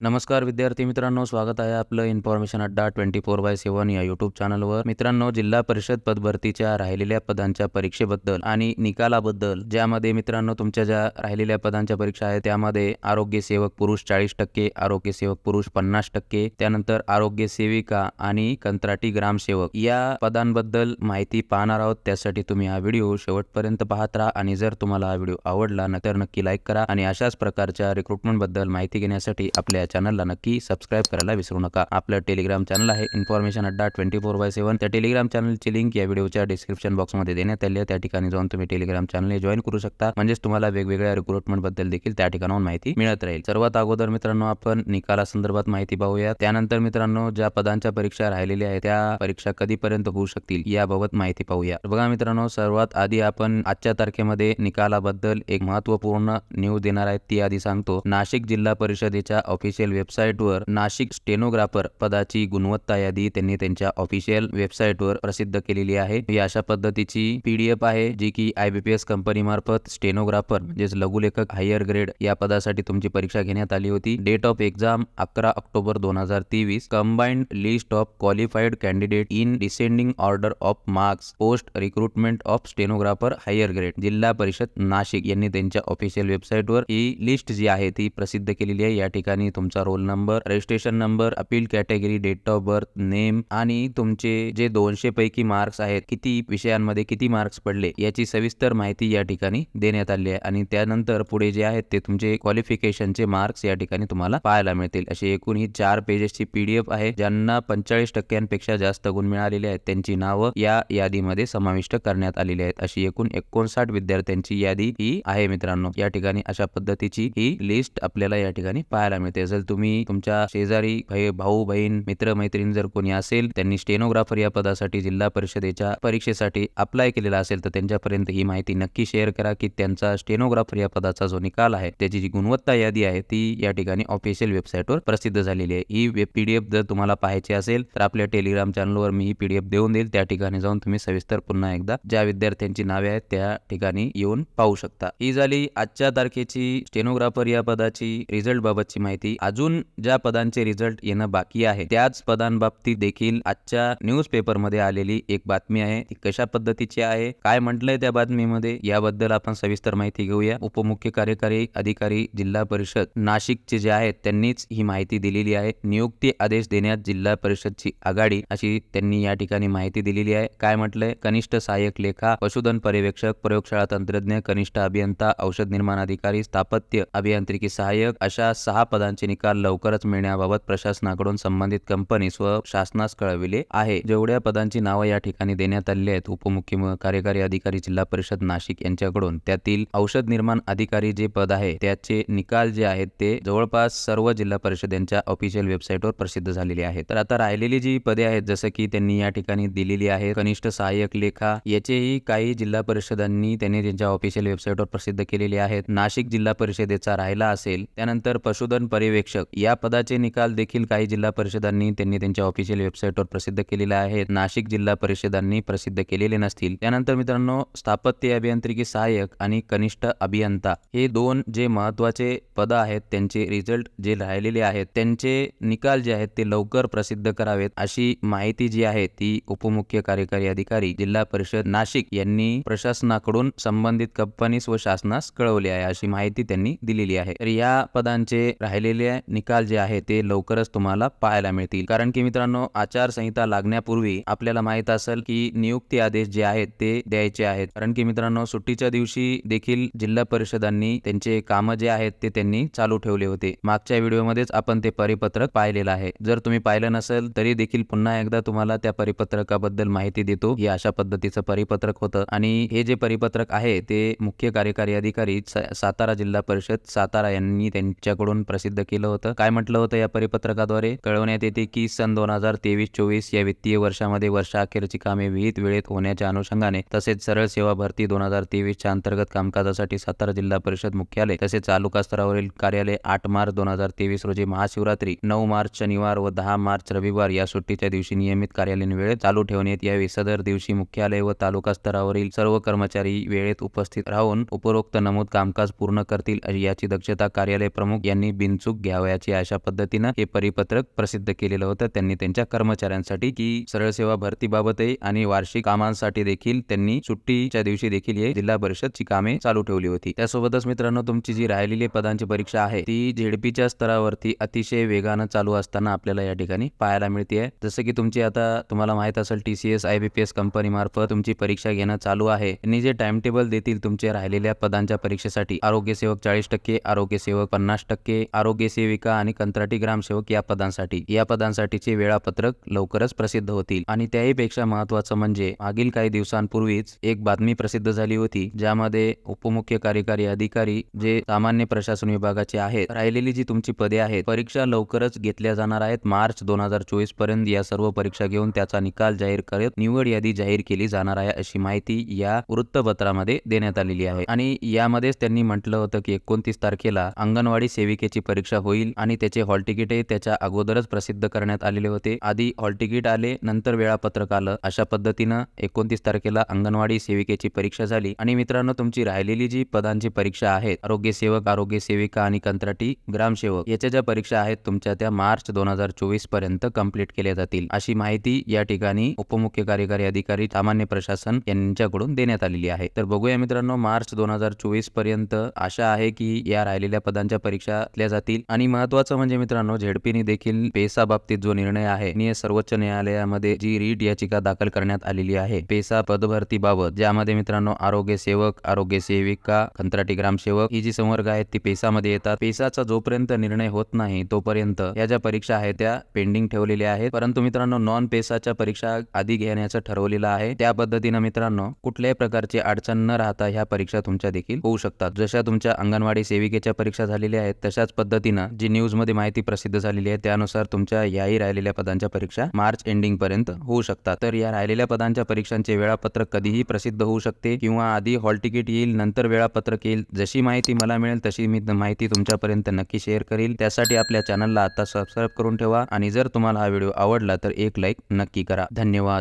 नमस्कार विद्यार्थी मित्रांनो स्वागत आहे आपलं information Adda twenty four by सेवन या युट्यूब चॅनलवर मित्रांनो जिल्हा परिषद पदभरतीच्या राहिलेल्या पदांच्या परीक्षेबद्दल आणि निकालाबद्दल ज्यामध्ये मित्रांनो तुमच्या ज्या राहिलेल्या पदांच्या परीक्षा आहेत त्यामध्ये आरोग्य सेवक पुरुष चाळीस टक्के आरोग्य सेवक पुरुष पन्नास टक्के त्यानंतर आरोग्य सेविका आणि कंत्राटी ग्रामसेवक या पदांबद्दल माहिती पाहणार आहोत. त्यासाठी तुम्ही हा व्हिडिओ शेवटपर्यंत पाहत राहा आणि जर तुम्हाला हा व्हिडिओ आवडला तर नक्की लाईक करा आणि अशाच प्रकारच्या रिक्रुटमेंटबद्दल माहिती घेण्यासाठी आपल्या चॅनलला नक्की सबस्क्राईब करायला विसरू नका. आपलं टेलिग्राम चॅनल आहे information Adda twenty four by seven त्या टेलिग्राम चॅनलची लिंक या व्हिडिओच्या डिस्क्रिप्शन बॉक्समध्ये देण्यात आली आहे. त्या ठिकाणी जाऊन तुम्ही टेलिग्राम चॅनल जॉईन करू शकता. म्हणजेच तुम्हाला वेगवेगळ्या रिक्रुटमेंटबद्दल देखील त्या ठिकाणाहून माहिती मिळत राहील. सर्वात अगोदर मित्रांनो आपण निकाला संदर्भात माहिती पाहूया. त्यानंतर मित्रांनो ज्या पदांच्या परीक्षा राहिलेल्या आहेत त्या परीक्षा कधीपर्यंत होऊ शकतील याबाबत माहिती पाहूया. बघा मित्रांनो सर्वात आधी आपण आजच्या तारखेमध्ये निकालाबद्दल एक महत्त्वपूर्ण न्यूज देणार आहे ती आधी सांगतो. नाशिक जिल्हा परिषदेच्या ऑफिस ऑफिशियल वेबसाईटवर नाशिक स्टेनोग्राफर पदाची गुणवत्ता यादी त्यांनी त्यांच्या ऑफिशियल वेबसाईटवर प्रसिद्ध केलेली आहे. ही अशा पद्धतीची पीडीएफ आहे जी की आयबीपीएस कंपनी मार्फत स्टेनोग्राफर म्हणजेच लघुलेखक हायर ग्रेड या पदासाठी तुमची परीक्षा घेण्यात आली होती. डेट ऑफ एक्झाम अकरा ऑक्टोबर दोन हजार तेवीस. Combined list of qualified candidate in descending order of marks post recruitment of stenographer higher grade Zilla Parishad Nashik यांनी त्यांच्या ऑफिशियल वेबसाईटवर ही लिस्ट जी आहे ती प्रसिद्ध केलेली आहे. या ठिकाणी तुमचा roll number registration number appeal category date of birth name आणि तुमचे जे दोनशे पैकी मार्क्स आहेत किती विषयांमध्ये किती मार्क्स पडले याची सविस्तर माहिती या ठिकाणी देण्यात आली आहे. आणि त्यानंतर पुढे जे आहेत ते तुमचे क्वालिफिकेशनचे मार्क्स या ठिकाणी तुम्हाला पाहायला मिळतील. अशी एकूण ही चार पेजेसची पीडीएफ आहे ज्यांना पंचेचाळीस टक्क्यांपेक्षा जास्त गुण मिळालेले आहेत. त्यांची नावं या यादीमध्ये समाविष्ट करण्यात आलेली आहेत. अशी एकूण एकोणसाठ विद्यार्थ्यांची यादी ही आहे मित्रांनो. या ठिकाणी अशा पद्धतीची ही लिस्ट आपल्याला या ठिकाणी पाहायला मिळते. जर तुम्ही तुमच्या शेजारी भाई- भाऊ बहीण मित्र मैत्रीण जर कोणी असेल त्यांनी स्टेनोग्राफर या पदासाठी जिल्हा परिषदेच्या परीक्षेसाठी अप्लाय केलेला असेल तर त्यांच्यापर्यंत ही माहिती नक्की शेअर करा की त्यांचा स्टेनोग्राफर या पदाचा जो निकाल आहे त्याची जी गुणवत्ता यादी आहे ती या ठिकाणी ऑफिशियल वेबसाईटवर प्रसिद्ध झालेली आहे. ही वेब पीडीएफ जर तुम्हाला पाहायची असेल तर आपल्या टेलिग्राम चॅनलवर मी ही पीडीएफ देऊन देईल. त्या ठिकाणी जाऊन तुम्ही सविस्तर पुन्हा एकदा ज्या विद्यार्थ्यांची नावे आहेत त्या ठिकाणी येऊन पाहू शकता. ही झाली आजच्या तारखेची स्टेनोग्राफर या पदाची रिझल्ट बाबतची माहिती. अजून ज्या पदांचे रिझल्ट येणं बाकी आहे त्याच पदांबाबतीत देखील आजच्या न्यूज पेपरमध्ये आलेली एक बातमी आहे. ती कशा पद्धतीची आहे काय म्हटलंय त्या बातमीमध्ये याबद्दल आपण सविस्तर माहिती घेऊया. उपमुख्य कार्यकारी अधिकारी जिल्हा परिषद नाशिकचे जे आहेत त्यांनीच ही माहिती दिलेली आहे. नियुक्ती आदेश देण्यात जिल्हा परिषदची आघाडी अशी त्यांनी या ठिकाणी माहिती दिलेली आहे. काय म्हटलंय? कनिष्ठ सहाय्यक लेखा पशुधन पर्यवेक्षक प्रयोगशाळा तंत्रज्ञ कनिष्ठ अभियंता औषध निर्माण अधिकारी स्थापत्य अभियांत्रिकी सहाय्यक अशा सहा पदांचे निकाल लवकरच मिळण्याबाबत प्रशासनाकडून संबंधित कंपनीस व शासनास कळविले आहे. जेवढ्या पदांची नावं या ठिकाणी देण्यात आली आहेत उपमुख्य कार्यकारी अधिकारी जिल्हा परिषद नाशिक यांच्याकडून त्यातील औषध निर्माण अधिकारी जे पद आहे त्याचे निकाल जे आहेत ते जवळपास सर्व जिल्हा परिषद यांच्या ऑफिशियल वेबसाईटवर प्रसिद्ध झालेले आहेत. तर आता राहिलेली जी पदे आहेत जसं की त्यांनी या ठिकाणी दिलेली आहे कनिष्ठ सहाय्यक लेखा याचेही काही जिल्हा परिषदांनी त्यांनी त्यांच्या ऑफिशियल वेबसाईटवर प्रसिद्ध केलेले आहेत. नाशिक जिल्हा परिषदेचा राहिला असेल त्यानंतर पशुधन पर्यवेक्षक. या पदाचे निकाल देखील काही जिल्हा परिषदांनी त्यांनी त्यांच्या ऑफिशियल वेबसाईटवर प्रसिद्ध केलेले आहेत. नाशिक जिल्हा परिषदांनी प्रसिद्ध केलेले नसतील. त्यानंतर मित्रांनो स्थापत्य अभियांत्रिकी सहाय्यक आणि कनिष्ठ अभियंता हे दोन जे महत्त्वाचे पद आहेत त्यांचे रिझल्ट जे राहिलेले आहेत त्यांचे निकाल जे आहेत ते लवकर प्रसिद्ध करावेत अशी माहिती जी आहे ती उपमुख्य कार्यकारी अधिकारी जिल्हा परिषद नाशिक यांनी प्रशासनाकडून संबंधित कंपनीस व शासनास कळवले आहे अशी माहिती त्यांनी दिलेली आहे. तर या पदांचे राहिलेले निकाल जे आहे ते लवकरच तुम्हाला पाहायला मिळतील. कारण की मित्रांनो आचारसंहिता लागण्यापूर्वी आपल्याला माहीत असेल की नियुक्ती आदेश जे आहेत ते द्यायचे आहेत. कारण की मित्रांनो सुट्टीच्या दिवशी देखील जिल्हा परिषदांनी त्यांचे काम जे आहेत ते त्यांनी चालू ठेवले होते. मागच्या व्हिडिओमध्येच आपण ते परिपत्रक पाहिलेलं आहे. जर तुम्ही पाहिलं नसेल तरी देखील पुन्हा एकदा तुम्हाला त्या परिपत्रकाबद्दल माहिती देतो. हे अशा पद्धतीचं परिपत्रक होतं. आणि हे जे परिपत्रक आहे ते मुख्य कार्यकारी अधिकारी सातारा जिल्हा परिषद सातारा यांनी त्यांच्याकडून प्रसिद्ध केले होतं. काय म्हटलं होतं या परिपत्रकाद्वारे? कळवण्यात येते की सन दोन हजार तेवीस चोवीस या वित्तीय वर्षामध्ये वर्षाअखेरची कामे विहित वेळेत होण्याच्या अनुषंगाने तसेच सरळ सेवा भरती दोन हजार तेवीसच्या अंतर्गत कामकाजासाठी सातारा जिल्हा परिषद मुख्यालय तसेच तालुका स्तरावरील कार्यालय आठ मार्च दोन हजार तेवीस रोजी महाशिवरात्री नऊ मार्च शनिवार व दहा मार्च रविवार या सुट्टीच्या दिवशी नियमित कार्यालयीन वेळेत चालू ठेवण्यात यावी. सदर दिवशी मुख्यालय व तालुका स्तरावरील सर्व कर्मचारी वेळेत उपस्थित राहून उपरोक्त नमूद कामकाज पूर्ण करतील याची दक्षता कार्यालय प्रमुख यांनी बिनचूक घ्यावयाची अशा पद्धतीनं हे परिपत्रक प्रसिद्ध केलेलं होतं. त्यांनी त्यांच्या कर्मचाऱ्यांसाठी की सरळ सेवा भरतीबाबतही आणि वार्षिक कामांसाठी देखील त्यांनी सुट्टीच्या दिवशी देखील हे जिल्हा परिषदची कामे चालू ठेवली होती. त्यासोबतच मित्रांनो तुमची जी राहिलेली पदांची परीक्षा आहे ती झेडपीच्या स्तरावरती अतिशय वेगानं चालू असताना आपल्याला या ठिकाणी पाहायला मिळते जसं की तुमची आता तुम्हाला माहीत असेल T C S I B P S company मार्फत तुमची परीक्षा घेणं चालू आहे. आणि जे टाइम टेबल देतील तुमच्या राहिलेल्या पदांच्या परीक्षेसाठी आरोग्य सेवक चाळीस टक्के आरोग्य सेवक पन्नास टक्के आरोग्य सेविका आणि कंत्राटी ग्रामसेवक या पदांसाठी. या पदांसाठीचे वेळापत्रक लवकरच प्रसिद्ध होतील. आणि त्याहीपेक्षा महत्वाचं म्हणजे मागील काही दिवसांपूर्वीच एक बातमी प्रसिद्ध झाली होती ज्यामध्ये उपमुख्य कार्यकारी अधिकारी जे सामान्य प्रशासन विभागाचे आहेत राहिलेली जी तुमची पदे आहेत परीक्षा लवकरच घेतल्या जाणार आहेत. मार्च दोन हजार चोवीसपर्यंत या सर्व परीक्षा घेऊन त्याचा निकाल जाहीर करत निवड यादी जाहीर केली जाणार आहे अशी माहिती या वृत्तपत्रामध्ये देण्यात आलेली आहे. आणि यामध्येच त्यांनी म्हटलं होतं की एकोणतीस तारखेला अंगणवाडी सेविकेची परीक्षा होईल आणि त्याचे हॉल तिकीटही त्याच्या अगोदरच प्रसिद्ध करण्यात आलेले होते. आधी हॉल तिकीट आले नंतर वेळापत्रक आलं. अशा पद्धतीनं एकोणतीस तारखेला अंगणवाडी सेविकेची परीक्षा झाली. आणि मित्रांनो तुमची राहिलेली जी पदांची परीक्षा आहेत आरोग्य सेवक आरोग्य सेविका आणि कंत्राटी ग्रामसेवक याच्या ज्या परीक्षा आहेत तुमच्या त्या मार्च दोन हजार चोवीसपर्यंत कंप्लीट केल्या जातील. अशी माहिती या ठिकाणी उपमुख्य कार्यकारी अधिकारी सामान्य प्रशासन यांच्याकडून देण्यात आलेली आहे. तर बघूया मित्रांनो मार्च दोन हजार चोवीसपर्यंत आशा आहे की या राहिलेल्या पदांच्या परीक्षा घेतल्या जातील आणि महत्वाचं म्हणजे मित्रांनो झेडपीने देखील पेसा बाबतीत जो निर्णय आहे सर्वोच्च न्यायालयामध्ये जी रीट याचिका दाखल करण्यात आलेली आहे पेसा पदभरती बाबत ज्यामध्ये मित्रांनो आरोग्य सेवक आरोग्य सेविका कंत्राटी ग्रामसेवक ही जी संवर्ग आहेत ती पेसामध्ये येतात. पेसाचा जोपर्यंत निर्णय होत नाही तोपर्यंत या ज्या परीक्षा आहेत त्या पेंडिंग ठेवलेल्या आहेत. परंतु मित्रांनो नॉन पेसाच्या परीक्षा आधी घेण्याचं ठरवलेलं आहे. त्या पद्धतीनं मित्रांनो कुठल्याही प्रकारची अडचण न राहता ह्या परीक्षा तुमच्या देखील होऊ शकतात. जशा तुमच्या अंगणवाडी सेविकेच्या परीक्षा झालेल्या आहेत तशाच पद्धतीनं जी न्यूजमध्ये माहिती प्रसिद्ध झालेली आहे त्यानुसार तुमच्या याही राहिलेल्या पदांच्या परीक्षा मार्च एंडिंग पर्यंत होऊ शकतात. तर या राहिलेल्या पदांच्या परीक्षांचे वेळापत्रक कधीही प्रसिद्ध होऊ शकते किंवा आधी हॉल तिकीट येईल नंतर वेळापत्रक येईल. जशी माहिती मला मिळेल तशी मी माहिती तुमच्यापर्यंत नक्की शेअर करील. त्यासाठी आपल्या चॅनलला आता सबस्क्राईब करून ठेवा आणि जर तुम्हाला हा व्हिडिओ आवडला तर एक लाईक नक्की करा. धन्यवाद.